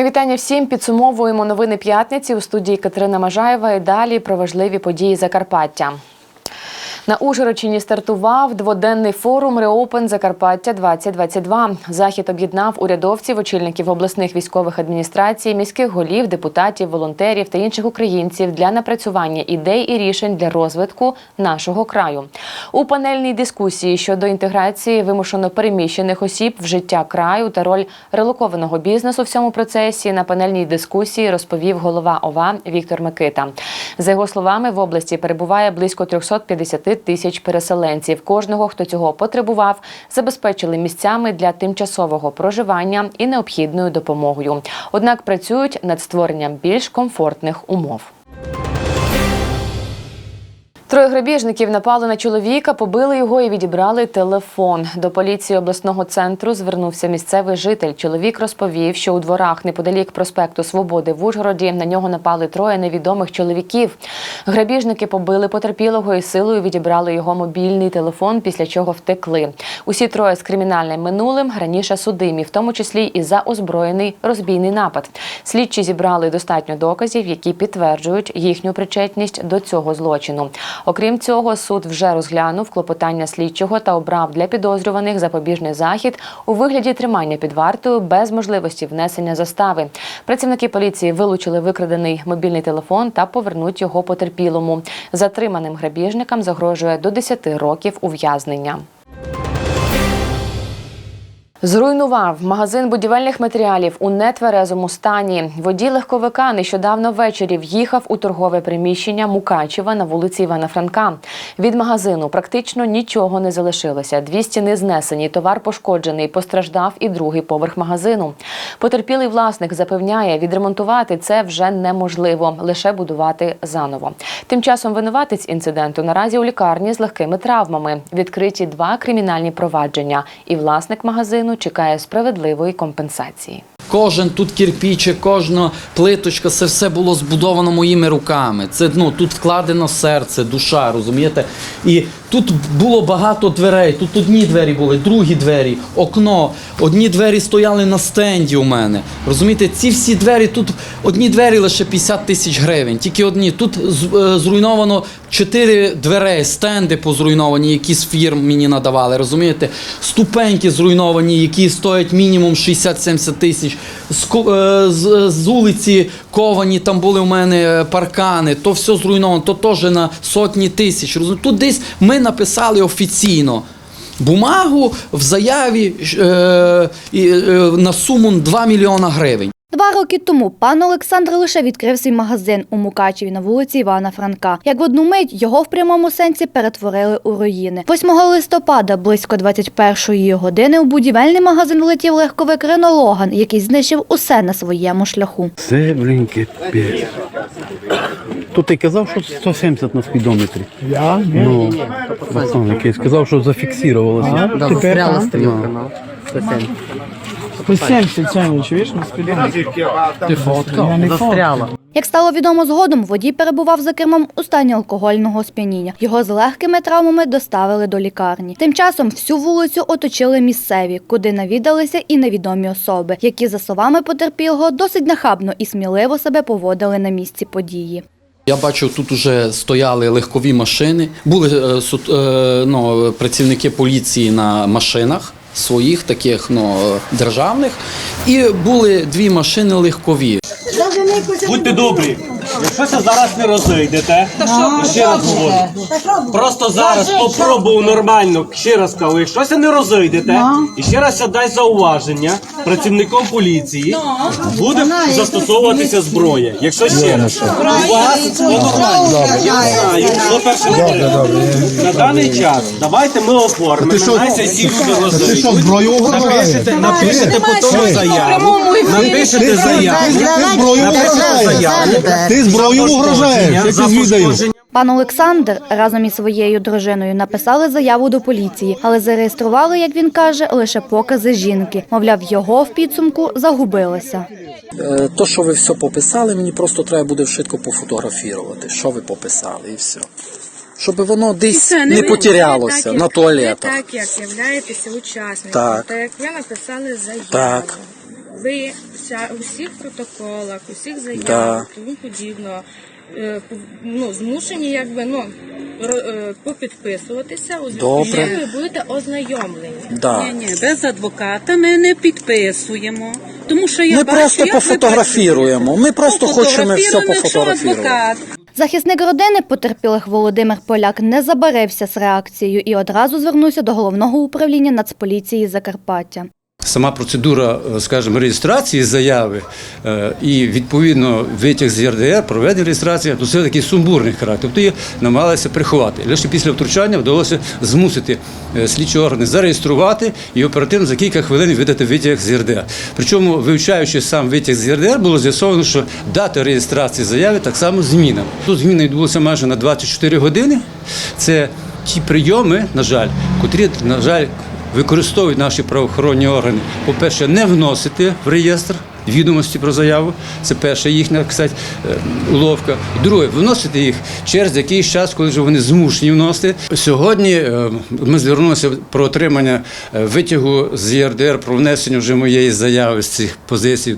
Ми вітання всім. Підсумовуємо новини п'ятниці у студії Катерина Мажаєва. І далі про важливі події Закарпаття. На Ужгородщині стартував дводенний форум Реопен Закарпаття 2022 Захід об'єднав урядовців, очільників обласних військових адміністрацій, міських голів, депутатів, волонтерів та інших українців для напрацювання ідей і рішень для розвитку нашого краю. У панельній дискусії щодо інтеграції вимушено переміщених осіб в життя краю та роль релокованого бізнесу в цьому процесі на панельній дискусії розповів голова ОВА Віктор Микита. За його словами, в області перебуває близько 350 тисяч переселенців. Кожного, хто цього потребував, забезпечили місцями для тимчасового проживання і необхідною допомогою. Однак працюють над створенням більш комфортних умов. Троє грабіжників напали на чоловіка, побили його і відібрали телефон. До поліції обласного центру звернувся місцевий житель. Чоловік розповів, що у дворах неподалік проспекту Свободи в Ужгороді на нього напали троє невідомих чоловіків. Грабіжники побили потерпілого і силою відібрали його мобільний телефон, після чого втекли. Усі троє з кримінальним минулим раніше судимі, в тому числі і за озброєний розбійний напад. Слідчі зібрали достатньо доказів, які підтверджують їхню причетність до цього злочину. Окрім цього, суд вже розглянув клопотання слідчого та обрав для підозрюваних запобіжний захід у вигляді тримання під вартою без можливості внесення застави. Працівники поліції вилучили викрадений мобільний телефон та повернуть його потерпілому. Затриманим грабіжникам загрожує до 10 років ув'язнення. Зруйнував магазин будівельних матеріалів у нетверезому стані. Водій легковика нещодавно ввечері в'їхав у торгове приміщення Мукачева на вулиці Івана Франка. Від магазину практично нічого не залишилося. Дві стіни знесені, товар пошкоджений. Постраждав і другий поверх магазину. Потерпілий власник запевняє, відремонтувати це вже неможливо, лише будувати заново. Тим часом винуватець інциденту наразі у лікарні з легкими травмами. Відкриті два кримінальні провадження, і власник магазину чекає справедливої компенсації. Кожен тут кирпічик, кожна плиточка, це все було збудовано моїми руками. Це ну тут вкладено серце, душа, розумієте? І тут було багато дверей. Тут одні двері були, другі двері, окно. Одні двері стояли на стенді у мене. Розумієте, ці всі двері тут одні двері лише 50 тисяч гривень. Тільки одні. Тут е, зруйновано чотири дверей, стенди позруйновані, які з фірм мені надавали. Розумієте? Ступеньки зруйновані, які стоять мінімум 60-70 тисяч. З, е, з, з вулиці ковані, там були у мене е, паркани, то все зруйновано, то теж на сотні тисяч. Розумієте? Тут десь ми написали офіційно. Бумагу в заяві е, е, на суму 2 мільйона гривень. Два роки тому пан Олександр лише відкрив свій магазин у Мукачеві на вулиці Івана Франка. Як в одну мить його в прямому сенсі перетворили у руїни. 8 листопада, близько 21-ї години, у будівельний магазин влетів легковик «Ренологан», який знищив усе на своєму шляху. Це блін, кипець. То ти казав, що 170 на спідометрі. Я? Ну, Басан, який сказав, що зафіксувалося. Да, застряла стрілка ну. на 170. Посімся цьому, чуєш, не Застряла. Як стало відомо згодом, водій перебував за кермом у стані алкогольного сп'яніння. Його з легкими травмами доставили до лікарні. Тим часом всю вулицю оточили місцеві, куди навідалися і невідомі особи, які, за словами потерпілого, досить нахабно і сміливо себе поводили на місці події. Я бачу, тут вже стояли легкові машини. Були е, е, ну, працівники поліції на машинах своїх, таких ну, державних, і були дві машини легкові. Будьте добрі, якщо це зараз не розійдете, ще раз говорю. Просто зараз попробую нормально, ще раз кажу, якщо це не розійдете, і ще раз я дай зауваження працівникам поліції, буде застосовуватися зброя. Якщо ще раз, у вас то нормально. Я знаю, що перше говорив. На даний час давайте ми оформимо, ці люди розійдуть. зброю Напишете, напишете по тому заяву, напишете заяву. Ти зброю угрожаєш, Пан Олександр разом із своєю дружиною написали заяву до поліції, але зареєстрували, як він каже, лише покази жінки. Мовляв, його в підсумку загубилося. Е, То, що ви все пописали, мені просто треба буде швидко пофотографувати, що ви пописали, і все. Щоб воно десь Це не ви- потерялося так, на туалетах. Так, як являєтеся учасником, Так. так як ви написали заяву. Так. Ви вся у всіх протоколах, у всіх заявах, Да. тому подібно, е, ну, змушені якби ну ро- е, попідписуватися у зв'язку з Добре. чим ви будете ознайомлені. Да. Ні, ні, без адвоката ми не підписуємо. Тому що я Ми бачу, просто як ви пофотографіруємо. Ми просто хочемо все Пофотографіруємо, якщо пофотографувати. адвокат Захисник родини потерпілих Володимир Поляк не забарився з реакцією і одразу звернувся до головного управління Нацполіції Закарпаття. Сама процедура, е, скажімо, реєстрації заяви е, і відповідно витяг з ЄРДР, проведення реєстрації, то це такий сумбурний характер. Тобто її намагалися приховати. Лише після втручання вдалося змусити е, слідчі органи зареєструвати і оперативно за кілька хвилин видати витяг з ЄРДР. Причому, вивчаючи сам витяг з ЄРДР, було з'ясовано, що дата реєстрації заяви так само зміна. Тут зміна відбулася майже на 24 години. Це ті прийоми, на жаль, котрі, на жаль, використовують наші правоохоронні органи, по-перше, не вносити в реєстр відомості про заяву. Це перша їхня кстати, е, уловка. Друге, вносити їх через якийсь час, коли вже вони змушені вносити. Сьогодні е, ми звернулися про отримання е, витягу з ЄРДР про внесення вже моєї заяви з цих позицій.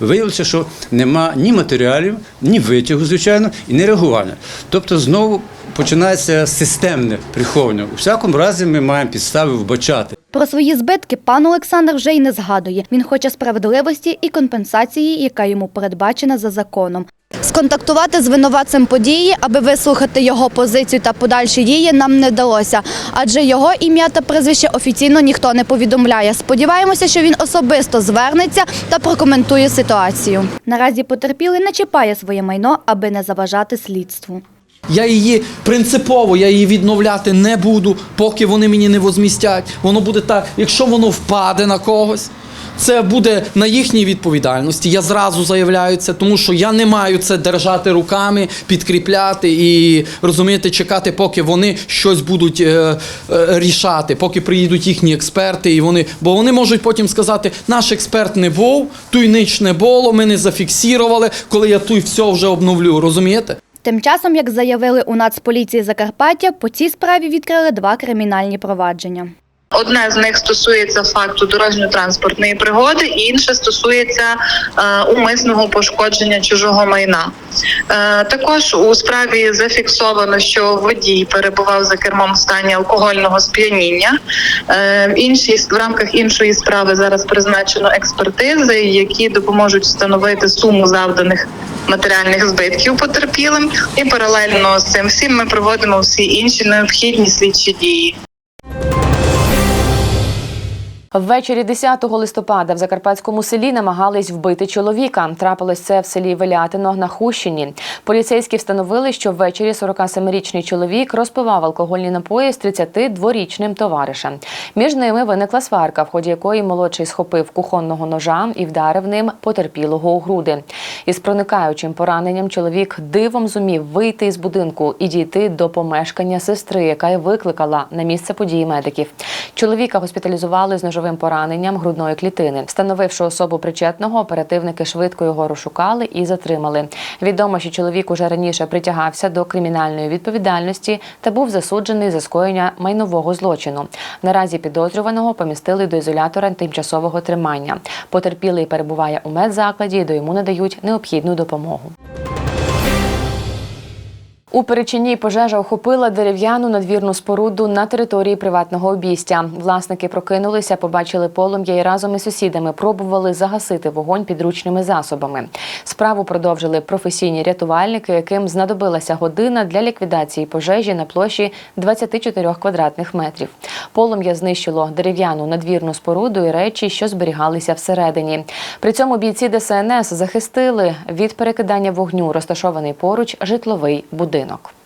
Виявилося, що нема ні матеріалів, ні витягу, звичайно, і не реагування. Тобто знову починається системне приховування. У всякому разі, ми маємо підстави вбачати. Про свої збитки пан Олександр вже й не згадує. Він хоче справедливості і компенсації, яка йому передбачена за законом. Сконтактувати з винуватцем події, аби вислухати його позицію та подальші дії, нам не вдалося, адже його ім'я та прізвище офіційно ніхто не повідомляє. Сподіваємося, що він особисто звернеться та прокоментує ситуацію. Наразі потерпілий не чіпає своє майно, аби не заважати слідству. Я її принципово я її відновляти не буду, поки вони мені не возмістять. Воно буде так, якщо воно впаде на когось. Це буде на їхній відповідальності. Я зразу заявляю це, тому що я не маю це держати руками, підкріпляти і розумієте, чекати, поки вони щось будуть е, е, рішати, поки приїдуть їхні експерти, і вони, бо вони можуть потім сказати, наш експерт не був, туй нич не було, ми не зафіксували, коли я туй все вже обновлю. Розумієте? Тим часом, як заявили у Нацполіції Закарпаття, по цій справі відкрили два кримінальні провадження. Одне з них стосується факту дорожньо-транспортної пригоди, інше стосується е, умисного пошкодження чужого майна. Е, також у справі зафіксовано, що водій перебував за кермом в стані алкогольного сп'яніння. Е, в іншій в рамках іншої справи зараз призначено експертизи, які допоможуть встановити суму завданих матеріальних збитків потерпілим. І паралельно з цим всім ми проводимо всі інші необхідні слідчі дії. Ввечері 10 листопада в закарпатському селі намагались вбити чоловіка. Трапилось це в селі Велятино на Хущині. Поліцейські встановили, що ввечері 47-річний чоловік розпивав алкогольні напої з 32-річним товаришем. Між ними виникла сварка, в ході якої молодший схопив кухонного ножа і вдарив ним потерпілого у груди. Із проникаючим пораненням чоловік дивом зумів вийти із будинку і дійти до помешкання сестри, яка й викликала на місце події медиків. Чоловіка госпіталізували з ножовим пораненням грудної клітини. Встановивши особу причетного, оперативники швидко його розшукали і затримали. Відомо, що чоловік уже раніше притягався до кримінальної відповідальності та був засуджений за скоєння майнового злочину. Наразі підозрюваного помістили до ізолятора тимчасового тримання. Потерпілий перебуває у медзакладі, де йому надають необхідну допомогу. У Перечині пожежа охопила дерев'яну надвірну споруду на території приватного обійстя. Власники прокинулися, побачили полум'я і разом із сусідами пробували загасити вогонь підручними засобами. Справу продовжили професійні рятувальники, яким знадобилася година для ліквідації пожежі на площі 24 квадратних метрів. Полум'я знищило дерев'яну надвірну споруду і речі, що зберігалися всередині. При цьому бійці ДСНС захистили від перекидання вогню розташований поруч житловий будинок. будинок.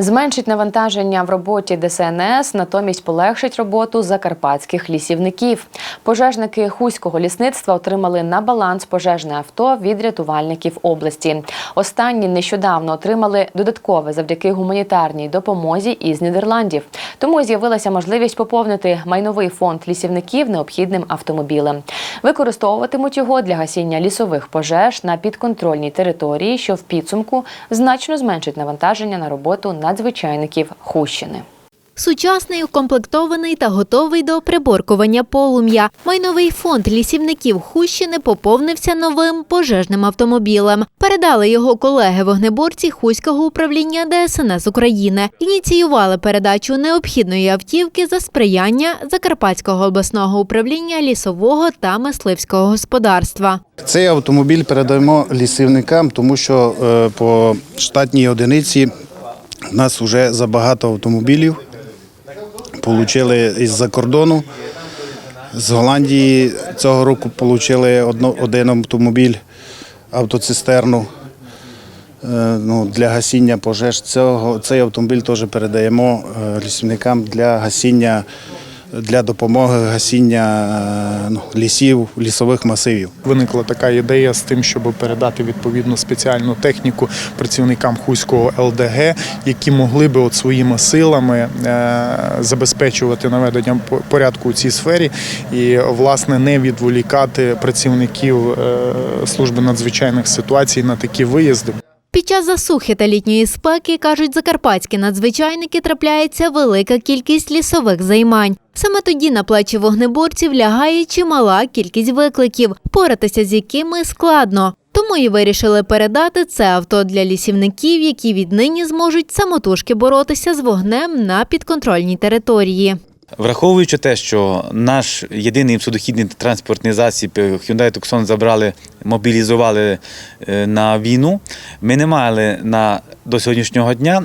Зменшить навантаження в роботі ДСНС, натомість полегшить роботу закарпатських лісівників. Пожежники Хуського лісництва отримали на баланс пожежне авто від рятувальників області. Останні нещодавно отримали додаткове завдяки гуманітарній допомозі із Нідерландів. Тому з'явилася можливість поповнити майновий фонд лісівників необхідним автомобілем. Використовуватимуть його для гасіння лісових пожеж на підконтрольній території, що в підсумку значно зменшить навантаження на роботу надзвичайників Хущини. Сучасний, укомплектований та готовий до приборкування полум'я. Майновий фонд лісівників Хущини поповнився новим пожежним автомобілем. Передали його колеги-вогнеборці Хуського управління ДСНС України. Ініціювали передачу необхідної автівки за сприяння Закарпатського обласного управління лісового та мисливського господарства. Цей автомобіль передаємо лісівникам, тому що е, по штатній одиниці в нас вже забагато автомобілів. отримали із-за кордону. З Голландії цього року отримали один автомобіль, автоцистерну е, ну, для гасіння пожеж. Цього, цей автомобіль теж передаємо е, лісівникам для гасіння, для допомоги гасіння е, ну, лісів, лісових масивів. Виникла така ідея з тим, щоб передати відповідну спеціальну техніку працівникам Хуського ЛДГ, які могли би от своїми силами е, забезпечувати наведення порядку у цій сфері і власне не відволікати працівників е, служби надзвичайних ситуацій на такі виїзди. Під час засухи та літньої спеки, кажуть закарпатські надзвичайники, трапляється велика кількість лісових займань. Саме тоді на плечі вогнеборців лягає чимала кількість викликів, поратися з якими складно. Тому і вирішили передати це авто для лісівників, які віднині зможуть самотужки боротися з вогнем на підконтрольній території. Враховуючи те, що наш єдиний судохідний транспортний засіб е, Hyundai Tucson забрали, мобілізували е, на війну, ми не мали на до сьогоднішнього дня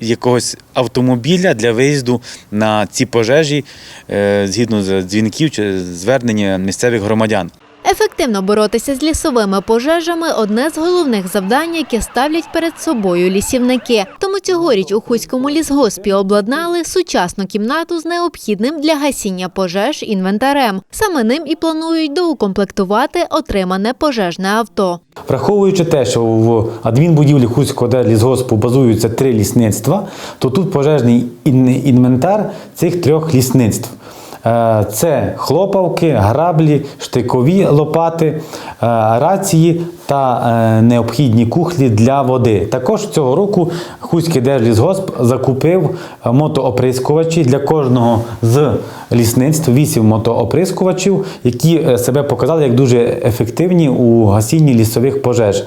якогось автомобіля для виїзду на ці пожежі е, згідно з дзвінків чи звернення місцевих громадян. Ефективно боротися з лісовими пожежами одне з головних завдань, яке ставлять перед собою лісівники. Тому цьогоріч у Хуському лісгоспі обладнали сучасну кімнату з необхідним для гасіння пожеж інвентарем. Саме ним і планують доукомплектувати отримане пожежне авто. Враховуючи те, що в адмінбудівлі Хуського лісгоспу базуються три лісництва, то тут пожежний інвентар цих трьох лісництв. Е, Це хлопавки, граблі, штикові лопати, е, рації та е, необхідні кухлі для води. Також цього року Хуський держлісгосп закупив мотооприскувачі для кожного з лісництв, вісім мотооприскувачів, які себе показали як дуже ефективні у гасінні лісових пожеж.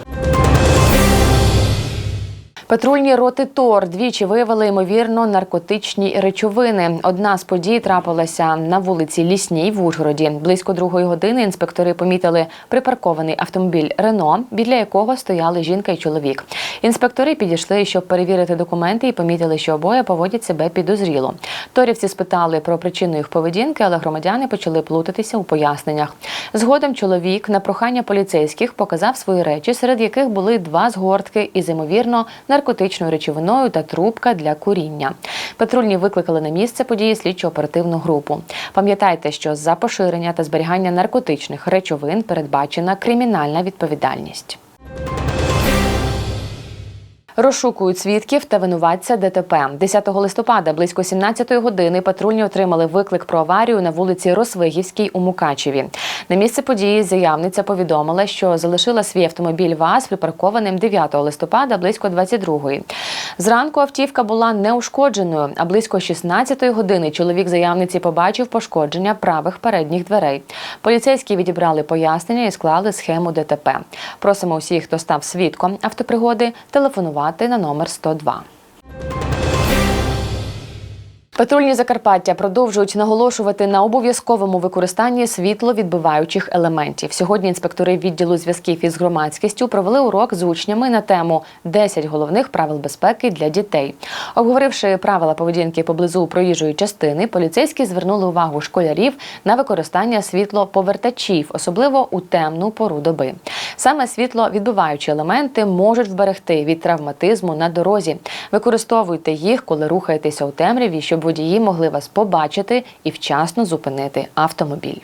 Патрульні роти ТОР двічі виявили ймовірно наркотичні речовини. Одна з подій трапилася на вулиці Лісній в Ужгороді. Близько другої години інспектори помітили припаркований автомобіль Рено, біля якого стояли жінка і чоловік. Інспектори підійшли, щоб перевірити документи, і помітили, що обоє поводять себе підозріло. Торівці спитали про причину їх поведінки, але громадяни почали плутатися у поясненнях. Згодом чоловік на прохання поліцейських показав свої речі, серед яких були два згортки із ймовірно наркотичною речовиною та трубка для куріння. Патрульні викликали на місце події слідчо-оперативну групу. Пам'ятайте, що за поширення та зберігання наркотичних речовин передбачена кримінальна відповідальність. Розшукують свідків та винуватця ДТП. 10 листопада близько 17 години патрульні отримали виклик про аварію на вулиці Росвигівській у Мукачеві. На місце події заявниця повідомила, що залишила свій автомобіль ВАЗ припаркованим 9 листопада близько 22-ї. Зранку автівка була неушкодженою, а близько 16 години чоловік заявниці побачив пошкодження правих передніх дверей. Поліцейські відібрали пояснення і склали схему ДТП. Просимо усіх, хто став свідком автопригоди, телефонувати на номер 102. Патрульні Закарпаття продовжують наголошувати на обов'язковому використанні світловідбиваючих елементів. Сьогодні інспектори відділу зв'язків із громадськістю провели урок з учнями на тему «10 головних правил безпеки для дітей. Обговоривши правила поведінки поблизу проїжджої частини, поліцейські звернули увагу школярів на використання світлоповертачів, особливо у темну пору доби. Саме світловідбиваючі елементи можуть вберегти від травматизму на дорозі. Використовуйте їх, коли рухаєтеся у темряві, щоб водії могли вас побачити і вчасно зупинити автомобіль.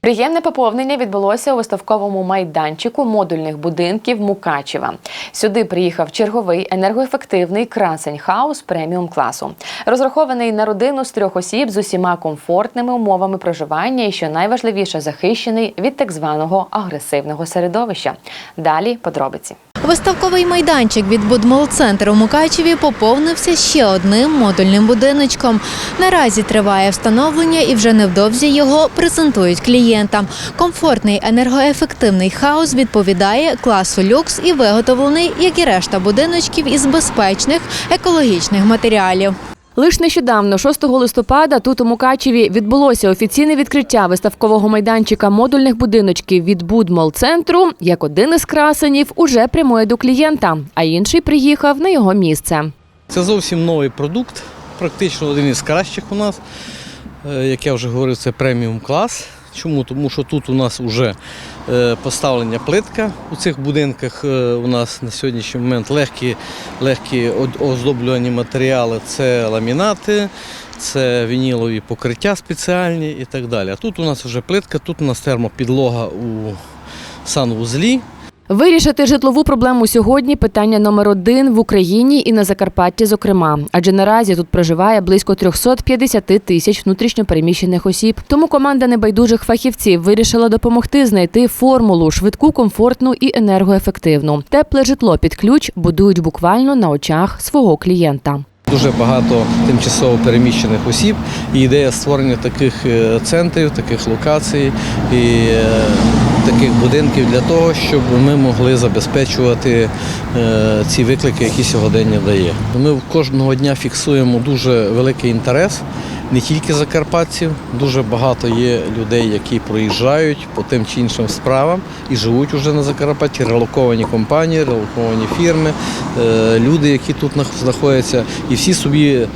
Приємне поповнення відбулося у виставковому майданчику модульних будинків Мукачева. Сюди приїхав черговий енергоефективний красень хаус преміум класу, розрахований на родину з трьох осіб з усіма комфортними умовами проживання і, що найважливіше, захищений від так званого агресивного середовища. Далі подробиці. Виставковий майданчик від Будмол-центру Мукачеві поповнився ще одним модульним будиночком. Наразі триває встановлення і вже невдовзі його презентують клієнтам. Комфортний енергоефективний хаус відповідає класу люкс і виготовлений, як і решта будиночків, із безпечних екологічних матеріалів. Лиш нещодавно, 6 листопада, тут у Мукачеві відбулося офіційне відкриття виставкового майданчика модульних будиночків від Будмол-центру. Як один із красенів уже прямує до клієнта, а інший приїхав на його місце. Це зовсім новий продукт, практично один із кращих у нас. Е, Як я вже говорив, це преміум клас. Чому? Тому що тут у нас вже поставлена плитка. У цих будинках е, у нас на сьогоднішній момент легкі, легкі оздоблювані матеріали це ламінати, це вінілові покриття спеціальні і так далі. А тут у нас вже плитка, тут у нас термопідлога у санвузлі. Вирішити житлову проблему сьогодні питання номер один в Україні і на Закарпатті, зокрема. Адже наразі тут проживає близько 350 тисяч внутрішньопереміщених осіб. Тому команда небайдужих фахівців вирішила допомогти знайти формулу швидку, комфортну і енергоефективну. Тепле житло під ключ будують буквально на очах свого клієнта. Дуже багато тимчасово переміщених осіб. І ідея створення таких е, центрів, таких локацій і е, таких будинків для того, щоб ми могли забезпечувати е, ці виклики, які сьогодення дає. Ми кожного дня фіксуємо дуже великий інтерес. Не тільки закарпатців, дуже багато є людей, які проїжджають по тим чи іншим справам і живуть уже на Закарпатті, релоковані компанії, релоковані фірми, е, люди, які тут нах- знаходяться, і всі собі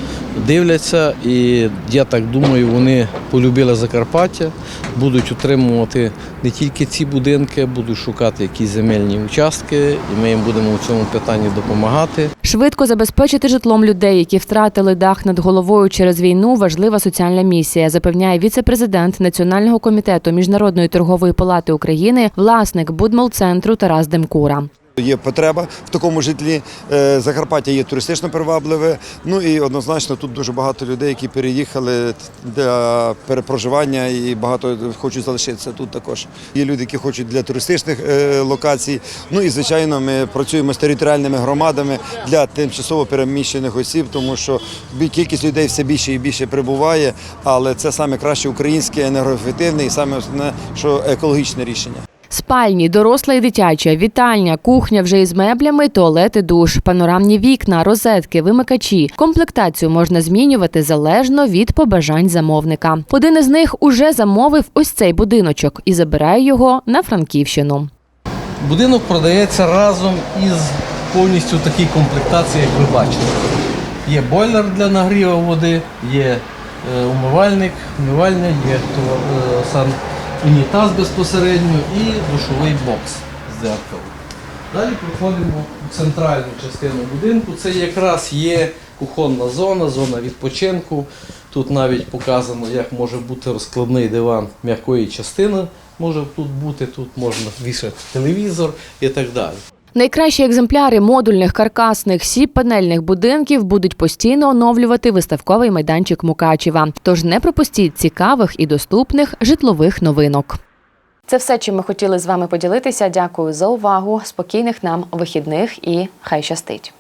дивляться. І я так думаю, вони полюбили Закарпаття, будуть утримувати не тільки ці будинки, будуть шукати якісь земельні участки, і ми їм будемо у цьому питанні допомагати. Швидко забезпечити житлом людей, які втратили дах над головою через війну, важлива соціальна місія, запевняє віце-президент Національного комітету Міжнародної торгової палати України, власник Будмол-центру Тарас Демкура. Є потреба в такому житлі. Е, Закарпаття є туристично привабливе. Ну і однозначно тут дуже багато людей, які переїхали для перепроживання і багато хочуть залишитися тут також. Є люди, які хочуть для туристичних е, локацій. Ну і звичайно, ми працюємо з територіальними громадами для тимчасово переміщених осіб, тому що кількість людей все більше і більше прибуває, але це саме краще українське, енергоефективне і саме що екологічне рішення. Спальні, доросла і дитяча, вітальня, кухня вже із меблями, туалети, душ, панорамні вікна, розетки, вимикачі. Комплектацію можна змінювати залежно від побажань замовника. Один із них уже замовив ось цей будиночок і забирає його на Франківщину. Будинок продається разом із повністю такій комплектації, як ви бачите. Є бойлер для нагріву води, є е, умивальник, умивальня, є е, сам унітаз безпосередньо і душовий бокс з дзеркалом. Далі проходимо в центральну частину будинку. Це якраз є кухонна зона, зона відпочинку. Тут навіть показано, як може бути розкладний диван м'якої частини. Може тут бути, тут можна вішати телевізор і так далі. Найкращі екземпляри модульних каркасних сіп панельних будинків будуть постійно оновлювати виставковий майданчик Мукачева. Тож не пропустіть цікавих і доступних житлових новинок. Це все, чим ми хотіли з вами поділитися. Дякую за увагу. Спокійних нам вихідних і хай щастить.